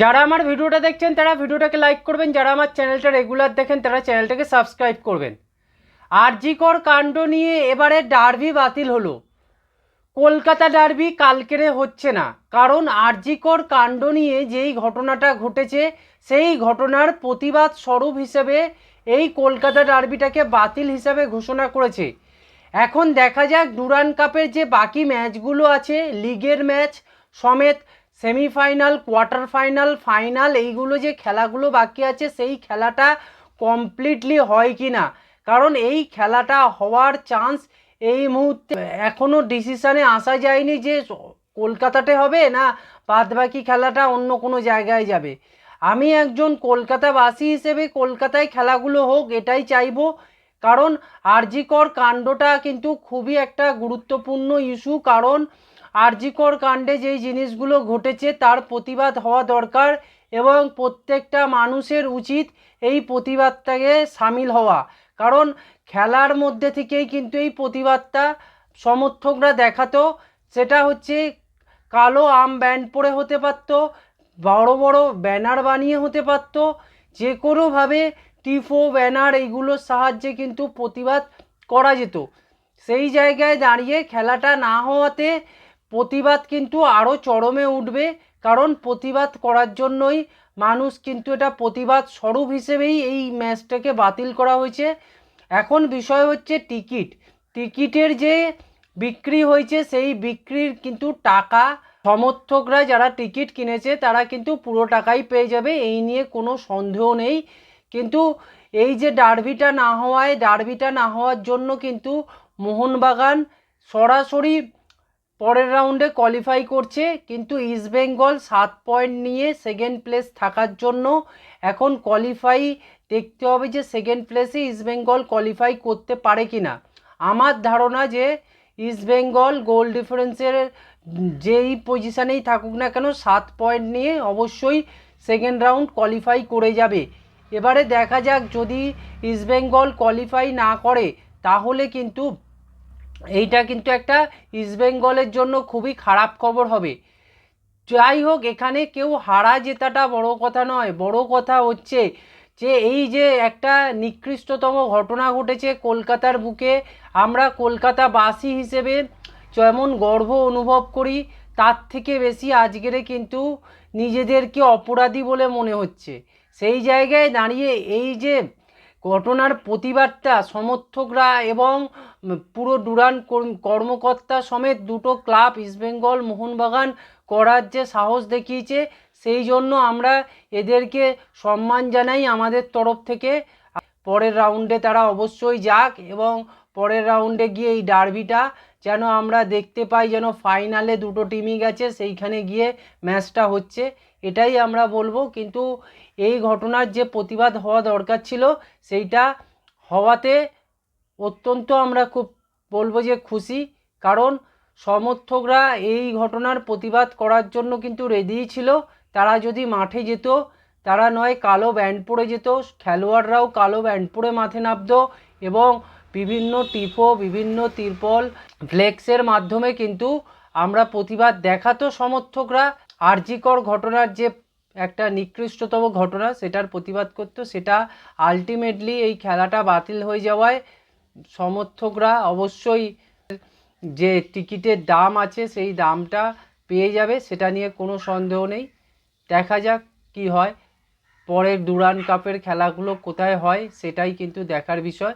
যারা আমার ভিডিওটা দেখছেন, তারা ভিডিওটাকে লাইক করবেন। যারা আমার চ্যানেলটা রেগুলার দেখেন, তারা চ্যানেলটাকে সাবস্ক্রাইব করবেন। আরজিকর কাণ্ড নিয়ে এবারে ডার্বি বাতিল হলো। কলকাতা ডার্বি কালকেরে হচ্ছে না। কারণ আরজিকর কাণ্ড নিয়ে যেই ঘটনাটা ঘটেছে, সেই ঘটনার প্রতিবাদ স্বরূপ হিসেবে এই কলকাতা ডার্বিটাকে বাতিল হিসাবে ঘোষণা করেছে। এখন দেখা যাক, ডুরান কাপের যে বাকি ম্যাচগুলো আছে লিগের ম্যাচ সমেত সেমিফাইনাল কোয়ার্টার ফাইনাল ফাইনাল এইগুলো যে খেলাগুলো বাকি আছে, সেই খেলাটা কমপ্লিটলি হয় কি না কারণ এই খেলাটা হওয়ার চান্স এই মুহূর্তে এখনও ডিসিশানে আসা যায়নি যে কলকাতাতে হবে না বাদবাকি খেলাটা অন্য কোনো জায়গায় যাবে। আমি একজন কলকাতাবাসী হিসেবে কলকাতায় খেলাগুলো হোক, এটাই চাইব। কারণ আরজিকর কাণ্ডটা কিন্তু খুবই একটা গুরুত্বপূর্ণ ইস্যু, কারণ আরজিকর কাণ্ডে যেই জিনিসগুলো ঘটেছে তার প্রতিবাদ হওয়া দরকার এবং প্রত্যেকটা মানুষের উচিত এই প্রতিবাদটাকে সামিল হওয়া। কারণ খেলার মধ্যে থেকেই কিন্তু এই প্রতিবাদটা সমর্থকরা দেখাতো। সেটা হচ্ছে কালো আম ব্যান্ড পরে হতে পারতো, বড় বড় ব্যানার বানিয়ে হতে পারতো, যে কোনোভাবে টিফো, ব্যানার এইগুলোর সাহায্যে কিন্তু প্রতিবাদ করা যেত। সেই জায়গায় দাঁড়িয়ে খেলাটা না হওয়াতে প্রতিবাদ কিন্তু আরও চরমে উঠবে, কারণ প্রতিবাদ করার জন্যই মানুষ কিন্তু এটা প্রতিবাদ স্বরূপ হিসেবেই এই ম্যাচটাকে বাতিল করা হয়েছে। এখন বিষয় হচ্ছে টিকিট। টিকিটের যে বিক্রি হয়েছে, সেই বিক্রির কিন্তু টাকা সমর্থকরা যারা টিকিট কিনেছে, তারা কিন্তু পুরো টাকাই পেয়ে যাবে, এই নিয়ে কোনো সন্দেহ নেই। কিন্তু এই যে ডার্বিটা না হওয়ায়, ডার্বিটা না হওয়ার জন্য কিন্তু মোহনবাগান সরাসরি পরের রাউন্ডে কোয়ালিফাই করছে, কিন্তু ইস্টবেঙ্গল সাত পয়েন্ট নিয়ে সেকেন্ড প্লেস থাকার জন্য এখন কোয়ালিফাই দেখতে হবে যে সেকেন্ড প্লেসে ইস্টবেঙ্গল কোয়ালিফাই করতে পারে কি না আমার ধারণা যে ইস্টবেঙ্গল গোল ডিফারেন্সের যেই পজিশানেই থাকুক না কেন, সাত পয়েন্ট নিয়ে অবশ্যই সেকেন্ড রাউন্ড কোয়ালিফাই করে যাবে। এবারে দেখা যাক যদি ইস্টবেঙ্গল কোয়ালিফাই না করে, তাহলে কিন্তু এইটা কিন্তু একটা ইস্টবেঙ্গলের জন্য খুবই খারাপ খবর হবে। যাই হোক, এখানে কেউ হারা জেতাটা বড় কথা নয়। বড় কথা হচ্ছে যে, এই যে একটা নিকৃষ্টতম ঘটনা ঘটেছে কলকাতার বুকে, আমরা কলকাতাবাসী হিসেবে যেমন গর্ব অনুভব করি, তার থেকে বেশি আজকেরে কিন্তু নিজেদেরকে অপরাধী বলে মনে হচ্ছে। সেই জায়গায় দাঁড়িয়ে এই যে ঘটনার প্রতিবাদটা সমর্থকরা এবং পুরো ডুরান কর্মকর্তা সমেত দুটো ক্লাব ইস্টবেঙ্গল মোহনবাগান করার যে সাহস দেখিয়েছে। সেই জন্য আমরা এদেরকে সম্মান জানাই আমাদের তরফ থেকে। পরের রাউন্ডে তারা অবশ্যই যাক এবং পরের রাউন্ডে গিয়ে এই ডার্বিটা যেন আমরা দেখতে পাই যেন ফাইনালে দুটো টিমই গেছে, সেইখানে গিয়ে ম্যাচটা হচ্ছে। এটাই আমরা বলব। কিন্তু এই ঘটনার যে প্রতিবাদ হওয়া দরকার ছিল, সেইটা হওয়াতে অত্যন্ত আমরা খুব বলব যে খুশি, কারণ সমর্থকরা এই ঘটনার প্রতিবাদ করার জন্য কিন্তু রেডিই ছিল। তারা যদি মাঠে যেত, তারা নয় কালো ব্যান্ড পরে যেত, খেলোয়াড়রাও কালো ব্যান্ড পরে মাঠে নামতো এবং বিভিন্ন টিফো, বিভিন্ন তিরপল, ফ্লেক্সের মাধ্যমে কিন্তু আমরা প্রতিবাদ দেখাতো সমর্থকরা। আর্জিকর ঘটনার যে একটা নিকৃষ্টতম ঘটনা, সেটার প্রতিবাদ করতো। সেটা আলটিমেটলি এই খেলাটা বাতিল হয়ে যাওয়ায় সমর্থকরা অবশ্যই যে টিকিটের দাম আছে সেই দামটা পেয়ে যাবে, সেটা নিয়ে কোনো সন্দেহ নেই। দেখা যাক কি হয়। পরের দুরান কাপের খেলাগুলো কোথায় হয় সেটাই কিন্তু দেখার বিষয়।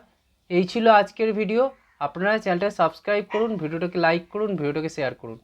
এই ছিল আজকের ভিডিও। আপনারা চ্যানেলটা সাবস্ক্রাইব করুন, ভিডিওটাকে লাইক করুন, ভিডিওটাকে শেয়ার করুন।